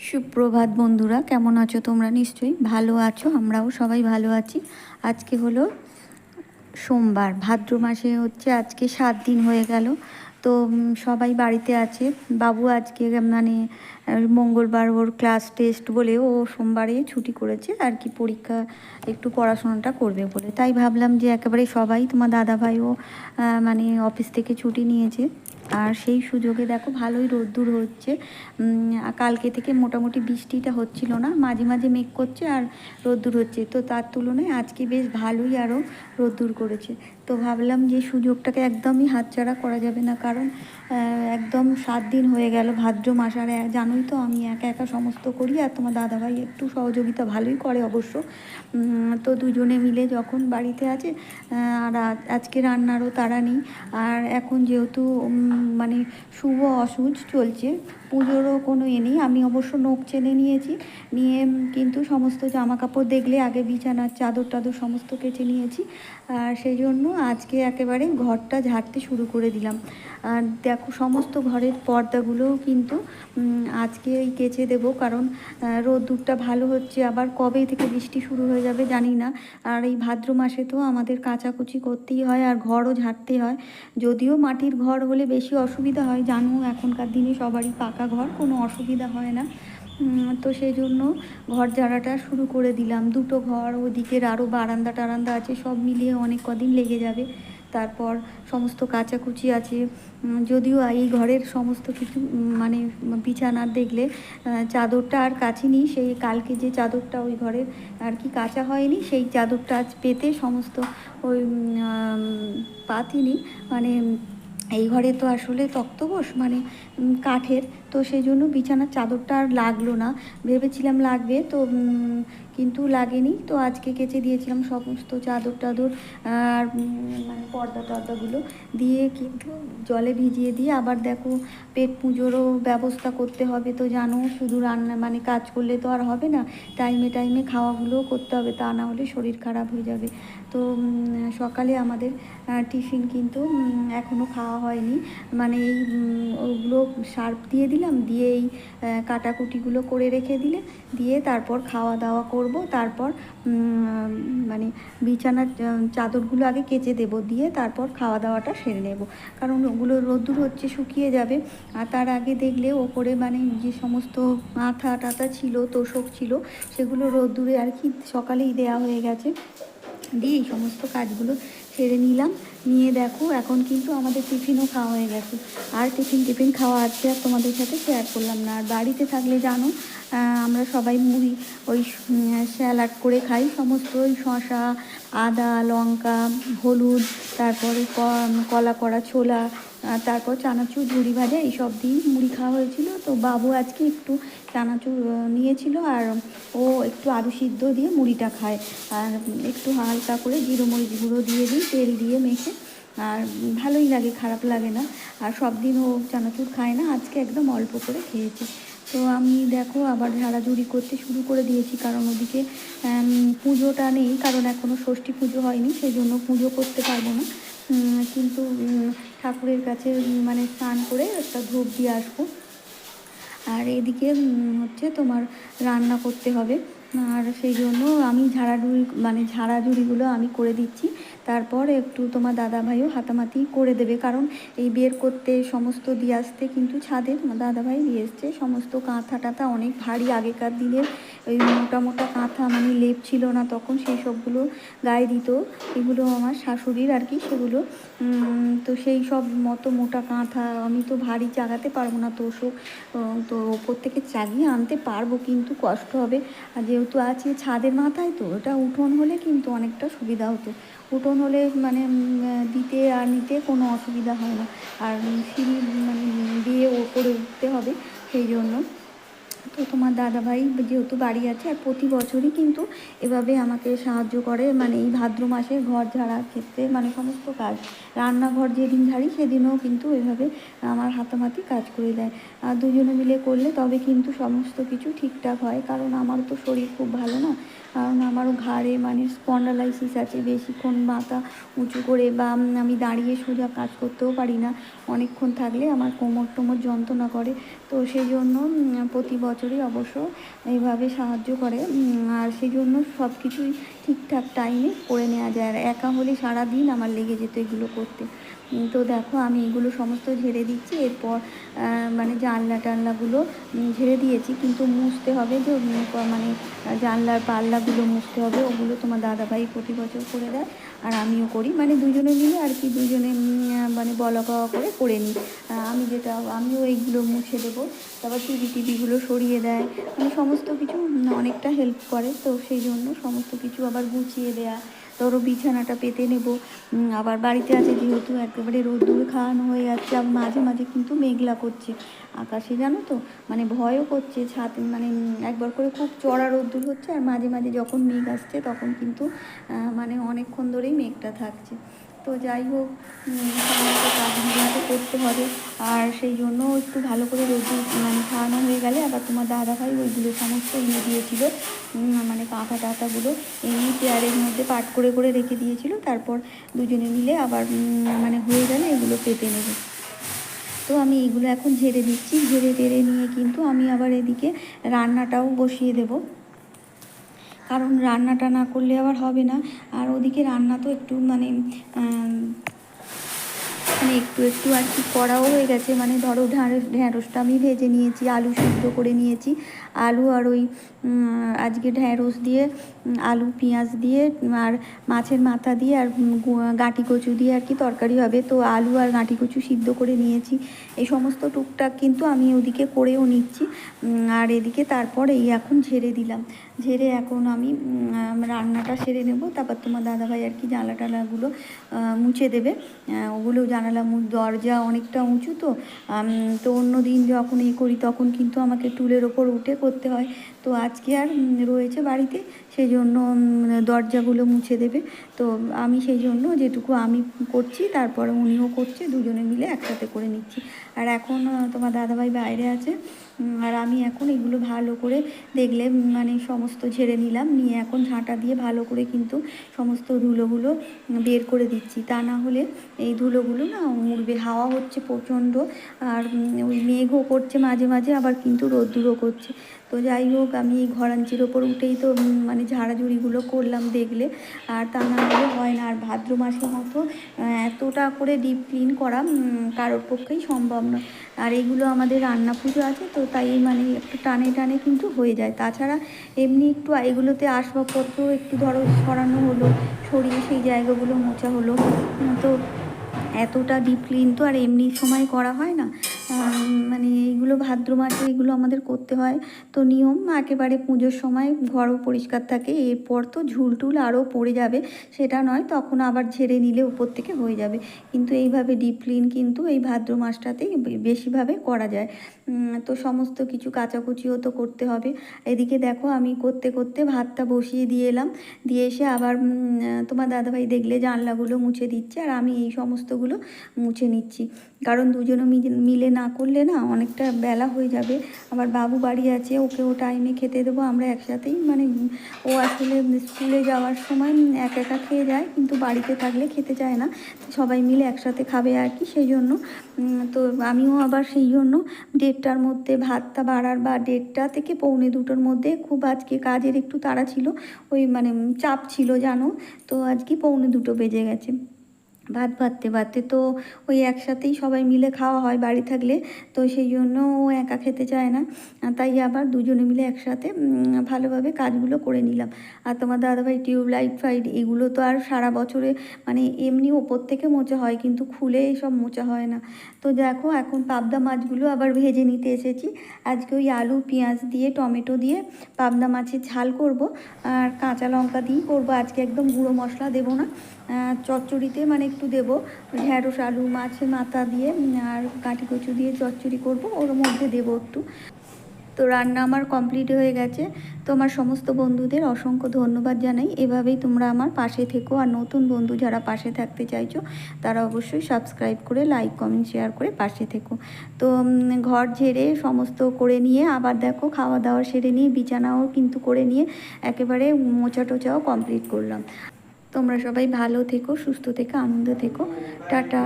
সুপ্রভাত বন্ধুরা কেমন আছো তোমরা? নিশ্চয়ই ভালো আছো আমরাও সবাই ভালো আছি। আজকে হলো সোমবার ভাদ্র মাসে হচ্ছে আজকে সাত দিন হয়ে গেল। তো সবাই বাড়িতে আছে। বাবু আজকে মানে মঙ্গলবার ওর ক্লাস টেস্ট বলে ও সোমবারে ছুটি করেছে। আর কি পরীক্ষা একটু পড়াশোনাটা করবে বলে। তাই ভাবলাম যে একেবারে সবাই তোমার দাদাভাইও আহ, মানে অফিস থেকে ছুটি নিয়েছে। আর সেই সুযোগে দেখো ভালোই রোদ্দুর হচ্ছে। কালকে থেকে মোটামুটি বৃষ্টিটা হচ্ছিল না, মাঝে মাঝে মেঘ করছে আর রোদ্দুর হচ্ছে। তো তার তুলনায় আজকে বেশ ভালোই আরও রোদ্দুর করেছে। তো ভাবলাম যে সুযোগটাকে একদমই হাতছাড়া করা যাবে না, কারণ একদম সাত দিন হয়ে গেল, ভাদ্র মাস। আর জানোই তো আমি একা একা সমস্ত করি আর তোমার দাদাভাই একটু সহযোগিতা ভালোই করে অবশ্য। তো দুজনে মিলে যখন বাড়িতে আছে আর আজ- আজকে রান্নারও তারা নেই। আর এখন যেহেতু মানে শুভ অসুজ চলছে। পুজোরও কোনো এ নেই। আমি অবশ্য নখ চেনে নিয়েছি। নিয়ে কিন্তু সমস্ত জামা কাপড় দেখলে আগে বিছানার চাদর টাদর সমস্ত কেচে নিয়েছি। আর সেই জন্য আজকে একেবারে ঘরটা ঝাড়তে শুরু করে দিলাম। আর দেখো সমস্ত ঘরের পর্দাগুলোও কিন্তু আজকে আজকেই কেচে দেবো। কারণ রোদ্দুরটা ভালো হচ্ছে। আবার কবে থেকে বৃষ্টি শুরু হয়ে যাবে জানি না। আর এই ভাদ্র মাসে তো আমাদের কাচাকুচি করতেই হয় আর ঘরও ঝাড়তে হয়। যদিও মাটির ঘর হলে বেশি অসুবিধা হয়, জানো এখনকার দিনে সবারই পাকা ঘর, কোনো অসুবিধা হয় না। তো সেই জন্য ঘর ঝাড়াটা শুরু করে দিলাম। দুটো ঘর, ওদিকের আরও বারান্দা টারান্দা আছে, সব মিলিয়ে অনেক কদিন লেগে যাবে। তারপর সমস্ত কাচাকুচি আছে। যদিও এই ঘরের সমস্ত কিছু মানে বিছানার দেখলে চাদরটা আর কাচিনি সেই কালকে যে চাদরটা ওই ঘরের আর কি কাচা হয়নি, সেই চাদরটা আজ পেতে সমস্ত ওই পাতিনি মানে এই ঘরে তো আসলে তক্তবোস মানে কাঠের। তো সেই জন্য বিছানার চাদরটা আর লাগল না। ভেবেছিলাম লাগবে তো কিন্তু লাগেনি। তো আজকে কেচে দিয়েছিলাম সমস্ত চাদর টাদর আর মানে পর্দা টর্দাগুলো দিয়ে কিন্তু জলে ভিজিয়ে দিয়ে আবার দেখো পেট পুজোরও ব্যবস্থা করতে হবে তো জানো, শুধু রান্না মানে কাজ করলে তো আর হবে না, টাইমে টাইমে খাওয়াগুলোও করতে হবে তা না হলে শরীর খারাপ হয়ে যাবে। তো সকালে আমাদের টিফিন কিন্তু এখনও খাওয়া হয়নি। মানে এই ওগুলো সার্ফ দিয়ে দিলাম দিয়ে এই কাটাকুটিগুলো করে রেখে দিলে, দিয়ে তারপর খাওয়া দাওয়া করব। তারপর মানে বিছানার চাদরগুলো আগে কেচে দেব, দিয়ে তারপর খাওয়া দাওয়াটা সেরে নেব। কারণ ওগুলো রোদ্দুর হচ্ছে, শুকিয়ে যাবে। আর তার আগে দেখলে ওপরে মানে যে সমস্ত মাথা টাথা ছিল, তোষক ছিল, সেগুলো রোদ্দুরে আর কি সকালেই দেওয়া হয়ে গেছে। দিয়ে এই সমস্ত কাজগুলো সেরে নিলাম। নিয়ে দেখো, এখন কিন্তু আমাদের টিফিনও খাওয়া হয়ে গেছে। আর টিফিন টিফিন খাওয়া আছে আর তোমাদের সাথে শেয়ার করলাম না। আর বাড়িতে থাকলে জানো আমরা সবাই মুড়ি, ওই স্যালাড করে খাই। সমস্ত ওই শশা আদা, লঙ্কা, হলুদ, তারপরে কলা করা ছোলা তারপর চানাচুর ঝুড়ি ভাজা, এইসব দিয়েই মুড়ি খাওয়া হয়েছিল। তো বাবু আজকে একটু চানাচুর নিয়েছিল আর ও একটু আলু সিদ্ধ দিয়ে মুড়িটা খায়। আর একটু হালকা করে জিরো মরিচ গুঁড়ো দিয়ে দিই, তেল দিয়ে মেখে। আর ভালোই লাগে, খারাপ লাগে না। আর সব দিন ও চানাচুর খায় না, আজকে একদম অল্প করে খেয়েছে। তো আমি দেখো আবার ঝাড়াঝুড়ি করতে শুরু করে দিয়েছি, কারণ ওদিকে পুজোটা নেই, কারণ এখনও ষষ্ঠী পুজো হয়নি সেই জন্য পুজো করতে পারব না। কিন্তু ঠাকুরের কাছে মানে স্নান করে একটা ধূপ দিয়ে আসব। আর এদিকে হচ্ছে তোমার রান্না করতে হবে। আর সেই জন্য আমি ঝাড়াঝুড়ি মানে ঝাড়াঝুড়িগুলো আমি করে দিচ্ছি। তারপর একটু তোমার দাদা ভাইও হাতামাতি করে দেবে। কারণ এই বের করতে সমস্ত দিয়ে আসতে কিন্তু ছাদে তোমার দাদাভাই দিয়ে এসছে। সমস্ত কাঁথা টাথা অনেক ভারী আগেকার দিনের ওই মোটা মোটা কাঁথা মানে লেপ ছিল না তখন সেই সবগুলো গায়ে দিত। এগুলো আমার শাশুড়ির আর কি সেগুলো। তো সেই সব মতো মোটা কাঁথা আমি তো ভারী চাগাতে পারব না তোষক তো ওপর থেকে চাগিয়ে আনতে পারব, কিন্তু কষ্ট হবে। আর যেহেতু আছে ছাদের মাথায়, তো ওটা উঠোন হলে কিন্তু অনেকটা সুবিধা হতো। উঠোন হলে মানে দিতে আর নিতে কোনো অসুবিধা হয় না। আর সিঁড়ি মানে দিয়ে ওপরে উঠতে হবে, সেই জন্য। তো তোমার দাদাভাই যেহেতু বাড়ি আছে আর প্রতি বছরই কিন্তু এভাবে আমাকে সাহায্য করে মানে এই ভাদ্র মাসে ঘর ঝাড়ার ক্ষেত্রে মানে সমস্ত কাজ। রান্নাঘর যেদিন ঝাড়ি সেদিনও কিন্তু এভাবে আমার হাতামাতি কাজ করে দেয়। আর দুজনে মিলে করলে তবে কিন্তু সমস্ত কিছু ঠিকঠাক হয়, কারণ আমার তো শরীর খুব ভালো না। কারণ আমারও ঘাড়ে মানে স্পন্ডালাইসিস আছে, বেশিক্ষণ মাথা উঁচু করে বা আমি দাঁড়িয়ে সোজা কাজ করতেও পারি না। অনেকক্ষণ থাকলে আমার কোমর টোমর যন্ত্রণা করে। তো সেই জন্য প্রতি বছরই অবশ্য এইভাবে সাহায্য করে। আর সেই জন্য সব কিছুই ঠিকঠাক টাইমে করে নেওয়া যায়। আর একা হলে সারাদিন আমার লেগে যেত এগুলো করতে। তো দেখো, আমি এগুলো সমস্ত ঝেড়ে দিচ্ছি। এরপর মানে জানলা টানলাগুলো ঝেড়ে দিয়েছি। কিন্তু মুছতে হবে যে মানে জানলার পাল্লাগুলো মুছতে হবে। ওগুলো তোমার দাদাভাই প্রতি বছর করে দেয়। আর আমিও করি। মানে দুজনে মিলে আর কি, দুজনে মানে বলা কওয়া করে করে নিই। আমি যেটা, আমিও এইগুলো মুছে দেবো। তারপর টিভি টিভিগুলো সরিয়ে দেয়। মানে সমস্ত কিছু অনেকটা হেল্প করে। তো সেই জন্য সমস্ত কিছু আবার গুছিয়ে দেয়া। ধরো বিছানাটা পেতে নেব। আবার বাড়িতে আছে যেহেতু একেবারে রোদ্দুর খাওয়ানো হয়ে যাচ্ছে আর মাঝে মাঝে কিন্তু মেঘলা করছে। আকাশে জানো তো মানে ভয়ও করছে, ছাদ মানে একবার করে খুব চড়া রোদ্দুর হচ্ছে, আর মাঝে মাঝে যখন মেঘ আসছে তখন কিন্তু মানে অনেকক্ষণ ধরেই মেঘটা থাকছে। তো যাই হোক সমস্ত করতে হবে। আর সেই জন্য একটু ভালো করে রোদ্দুর মানে খাওয়ানো হয়ে গেলে আবার তোমার দাদাভাই ওইগুলো সমস্ত এনে দিয়েছিল। মানে কাঁথা টাথাগুলো এমনি চেয়ারের মধ্যে পাট করে করে রেখে দিয়েছিল। তারপর দুজনে মিলে আবার মানে হয়ে গেলে এগুলো পেতে নেবে। তো আমি এগুলো এখন ঝেড়ে দিচ্ছি। ঝেড়ে টেড়ে নিয়ে কিন্তু আমি আবার এদিকে রান্নাটাও বসিয়ে দেবো। কারণ রান্নাটা না করলে আবার হবে না। আর ওদিকে রান্না তো একটু মানে মানে একটু একটু আর কি করাও হয়ে গেছে। মানে ধরো ঢ্যাঁড়স ঢ্যাঁড়সটা আমি ভেজে নিয়েছি, আলু সিদ্ধ করে নিয়েছি। আলু আর ওই আজকে ঢ্যাঁড়স দিয়ে আলু, পেঁয়াজ দিয়ে, আর মাছের মাথা দিয়ে, আর গাঁটি কচু দিয়ে আর কি তরকারি হবে। তো আলু আর গাঁটি কচু সিদ্ধ করে নিয়েছি। এই সমস্ত টুকটাক কিন্তু আমি ওদিকে করেও নিচ্ছি। আর এদিকে তারপর এই এখন ঝেড়ে দিলাম। ঝেড়ে এখন আমি রান্নাটা সেরে নেব। তারপর তোমার দাদাভাই আর কি জানলা টালাগুলো মুছে দেবে। ওগুলো জানালা দরজা অনেকটা উঁচু তো। তো অন্য দিন যখন এ করি তখন কিন্তু আমাকে টুলের ওপর উঠে করতে হয়। তো আজকে আর রয়েছে বাড়িতে সেই জন্য দরজাগুলো মুছে দেবে। তো আমি সেই জন্য যেটুকু আমি করছি, তারপরে উনিও করছে, দুজনে মিলে একসাথে করে নিচ্ছি। আর এখন তোমার দাদাভাই বাইরে আছে আর আমি এখন এগুলো ভালো করে দেখলে মানে সমস্ত ঝেড়ে নিলাম, নিয়ে এখন ঝাঁটা দিয়ে ভালো করে কিন্তু সমস্ত ধুলোগুলো বের করে দিচ্ছি। তা না হলে এই ধুলোগুলো না উড়বে হাওয়া হচ্ছে প্রচণ্ড, আর ওই মেঘও করছে মাঝে মাঝে, আবার কিন্তু রোদ্দুরও করছে। তো যাই হোক আমি এই ঘরাঞ্চির ওপর উঠেই তো মানে ঝাড়াঝুড়িগুলো করলাম দেখলে। আর তা না হলে হয় না। আর ভাদ্র মাসের মতো এতটা করে ডিপ ক্লিন করা কারোর পক্ষেই সম্ভব নয় আর এইগুলো আমাদের রান্না পুজো আছে, তো তাই মানে একটু টানে টানে কিন্তু হয়ে যায়। তাছাড়া এমনি একটু এগুলোতে আসবাবপত্র একটু ধরো সরানো হলো, সরিয়ে সেই জায়গাগুলো মোছা হলো তো এতটা ডিপ ক্লিন তো আর এমনি সময় করা হয় না। মানে এইগুলো ভাদ্র মাসে এগুলো আমাদের করতে হয়। তো নিয়ম একেবারে পুজোর সময় ঘরও পরিষ্কার থাকে, এরপর তো ঝুল টুল আরও পড়ে যাবে, সেটা নয়, তখন আবার ঝেড়ে নিলে উপর থেকে হয়ে যাবে। কিন্তু এইভাবে ডিপ ক্লিন কিন্তু এই ভাদ্র মাসটাতেই বেশিভাবে করা যায়। তো সমস্ত কিছু কাচাকুচিও তো করতে হবে। এদিকে দেখো আমি করতে করতে ভাতটা বসিয়ে দিয়ে এলাম, দিয়ে এসে আবার তোমার দাদাভাই দেখলে জানলাগুলো মুছে দিচ্ছে, আর আমি এই সমস্তগুলো মুছে নিচ্ছি। কারণ দুজনে মিলে- মিলে না করলে না অনেকটা বেলা হয়ে যাবে। আবার বাবু বাড়ি আছে ওকে ও টাইমে খেতে দেবো, আমরা একসাথেই। মানে ও আসলে স্কুলে যাওয়ার সময় এক একা খেয়ে যায়, কিন্তু বাড়িতে থাকলে খেতে চায় না। সবাই মিলে একসাথে খাবে আর কি, সেই জন্য। তো আমিও আবার সেই জন্য দেড়টার মধ্যে ভাতটা বাড়ার বা দেড়টা থেকে পৌনে দুটোর মধ্যে খুব আজকে কাজের একটু তাড়া ছিল, ওই মানে চাপ ছিল জানো? তো আজকে পৌনে দুটো বেজে গেছে। ভাত ভাততে ভাততে তো ওই একসাথেই সবাই মিলে খাওয়া হয় বাড়ি থাকলে। তো সেই জন্য ও একা খেতে চায় না। তাই আবার দুজনে মিলে একসাথে ভালোভাবে কাজগুলো করে নিলাম। আর তোমার দাদাভাই টিউবলাইট, ফাইট এগুলো তো আর সারা বছরে মানে এমনি ওপর থেকে মোচা হয়, কিন্তু খুলে এসব মোচা হয় না। তো দেখো, এখন পাবদা মাছগুলো আবার ভেজে নিতে এসেছি। আজকে ওই আলু, পেঁয়াজ দিয়ে, টমেটো দিয়ে পাবদা মাছের ঝাল করব। আর কাঁচা লঙ্কা দিয়েই করব। আজকে একদম গুঁড়ো মশলা দেবো না। চচ্চড়িতে মানে একটু দেবো, ঢ্যাঁড়স, আলু, মাছের মাথা দিয়ে, আর কাঠি কচু দিয়ে চচ্চড়ি করব, ওর মধ্যে দেবো একটু। তো রান্না আমার কমপ্লিট হয়ে গেছে। তো আমার সমস্ত বন্ধুদের অসংখ্য ধন্যবাদ জানাই। এভাবেই তোমরা আমার পাশে থেকো। আর নতুন বন্ধু যারা পাশে থাকতে চাইছো, তারা অবশ্যই সাবস্ক্রাইব করে লাইক কমেন্ট শেয়ার করে পাশে থেকো। তো ঘর ঝেড়ে সমস্ত করে নিয়ে আবার দেখো খাওয়া দাওয়া সেরে নিয়ে, বিছানাও কিন্তু করে নিয়ে একেবারে মোচা টোচাও কমপ্লিট করলাম। তোমরা সবাই ভালো থেকো সুস্থ থেকো আনন্দ থেকো। টাটা।